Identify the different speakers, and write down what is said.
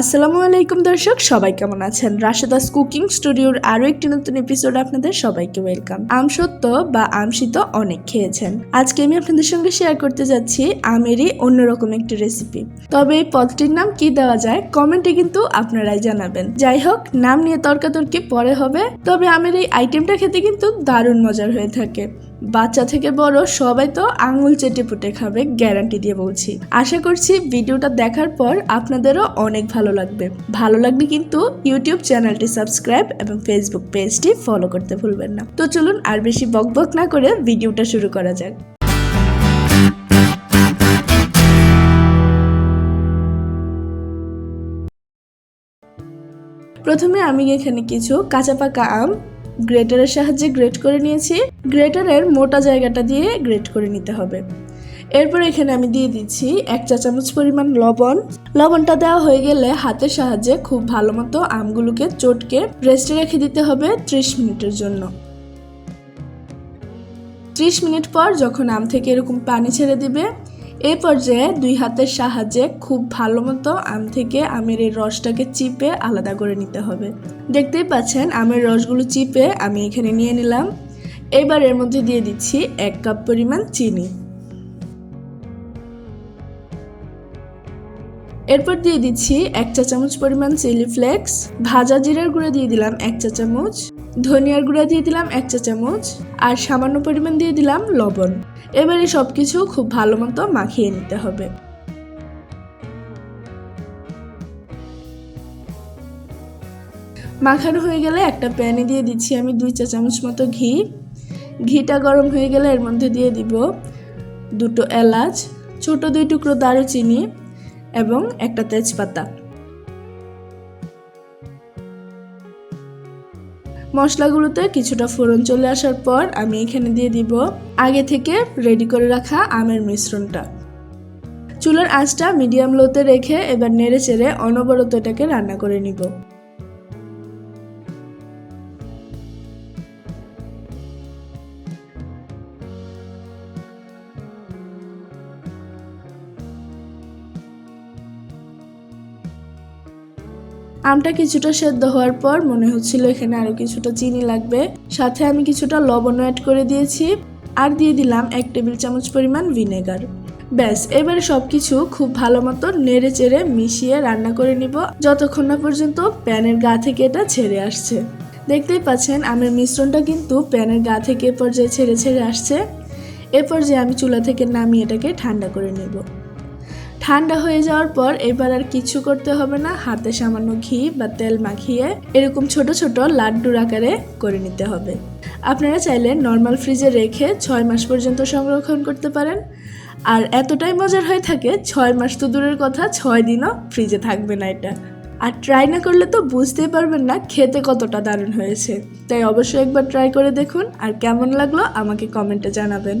Speaker 1: আসসালামু আলাইকুম দর্শক, সবাই কেমন আছেন? রাশেদাস কুকিং স্টুডিওর আরও একটি নতুন এপিসোড আপনাদের সবাইকে ওয়েলকাম আমসত্ব বা আমশিত অনেক খেয়েছেন। আজকে আমি আপনাদের সঙ্গে শেয়ার করতে যাচ্ছি আমেরই অন্যরকম একটি রেসিপি তবে এই পদটির নাম কি দেওয়া যায় কমেন্টে কিন্তু আপনারাই জানাবেন। যাই হোক, নাম নিয়ে তর্কাতর্কি পরে হবে, তবে আমের এই আইটেমটা খেতে কিন্তু দারুণ মজার হয়ে থাকে। বাচ্চা থেকে বড় সবাই তো আঙুল চেটে পুটে খাবে গ্যারান্টি দিয়ে বলছি। আশা করছি ভিডিওটা দেখার পর আপনাদেরও অনেক ভালো লাগবে। ভালো লাগবে কিন্তু ইউটিউব চ্যানেলটি সাবস্ক্রাইব এবং ফেসবুক পেজটি ফলো করতে ভুলবেন না। তো চলুন আর বেশি বকবক না করে ভিডিওটা শুরু করা যাক। প্রথমে আমি এখানে কিছু কাঁচা পাকা আম গ্রেটারের সাহায্যে গ্রেট করে নিয়েছি। গ্রেটারের মোটা জায়গাটা দিয়ে গ্রেট করে নিতে হবে। এরপর এখানে আমি দিয়ে দিচ্ছি এক চা চামচ পরিমাণ লবণ। লবণটা দেওয়া হয়ে গেলে হাতের সাহায্যে খুব ভালো মতো আমগুলোকে চটকে রেস্টে রেখে দিতে হবে ত্রিশ মিনিটের জন্য। ত্রিশ মিনিট পর যখন আম থেকে এরকম পানি ছেড়ে দিবে, এই পর্যায়ে দুই হাতের সাহায্যে খুব ভালো মতো আম থেকে আমের এই রসটাকে চিপে আলাদা করে নিতে হবে। দেখতেই পাচ্ছেন আমের রসগুলো চিপে আমি এখানে নিয়ে নিলাম। এবার এর মধ্যে দিয়ে দিচ্ছি এক কাপ পরিমাণ চিনি। এরপর দিয়ে দিচ্ছি এক চা চামচ পরিমাণ চিলি ফ্লেক্স, ভাজা জিরার গুঁড়া দিয়ে দিলাম এক চা চামচ, ধনিয়ার গুঁড়া দিয়ে দিলাম এক চা চামচ, আর সামান্য পরিমাণ দিয়ে দিলাম লবণ। এবারে সব কিছু খুব ভালো মতো মাখিয়ে নিতে হবে। মাখানো হয়ে গেলে একটা প্যানে দিয়ে দিচ্ছি আমি দুই চা চামচ মতো ঘি। ঘিটা গরম হয়ে গেলে এর মধ্যে দিয়ে দিব দুটো এলাচ, ছোট দুই টুকরো দারুচিনি এবং একটা তেজপাতা। মশলাগুলোতে কিছুটা ফোড়ন চলে আসার পর আমি এখানে দিয়ে দিব আগে থেকে রেডি করে রাখা আমের মিশ্রণটা। চুলার আঁচটা মিডিয়াম লোতে রেখে এবার নেড়ে চেড়ে অনবরত এটাকে রান্না করে নিব। আমটা কিছুটা সেদ্ধ হওয়ার পর মনে হচ্ছিল এখানে আরও কিছুটা চিনি লাগবে। সাথে আমি কিছুটা লবণ অ্যাড করে দিয়েছি। আর দিয়ে দিলাম এক টেবিল চামচ পরিমাণ ভিনেগার। ব্যাস, এবারে সব কিছু খুব ভালো মতো নেড়ে চেড়ে মিশিয়ে রান্না করে নিব। যতক্ষণ না পর্যন্ত প্যানের গা থেকে এটা ছেড়ে আসছে। দেখতেই পাচ্ছেন, আমের মিশ্রণটা কিন্তু প্যানের গা থেকে এ পর্যায়ে ছেড়ে ছেড়ে আসছে। এ পর্যায়ে আমি চুলা থেকে নামিয়ে এটাকে ঠান্ডা করে নেব। ঠান্ডা হয়ে যাওয়ার পর এবার আর কিছু করতে হবে না। হাতে সামান্য ঘি বা তেল মাখিয়ে এরকম ছোট ছোট লাড্ডুর আকারে করে নিতে হবে। আপনারা চাইলে নর্মাল ফ্রিজে রেখে ছয় মাস পর্যন্ত সংরক্ষণ করতে পারেন। আর এতটাই মজার হয়ে থাকে, ছয় মাস তো দূরের কথা, ছয় দিনও ফ্রিজে থাকবে না এটা। আর ট্রাই না করলে তো বুঝতেই পারবেন না খেতে কতটা দারুণ হয়েছে। তাই অবশ্যই একবার ট্রাই করে দেখুন। আর কেমন লাগল আমাকে কমেন্টে জানাবেন।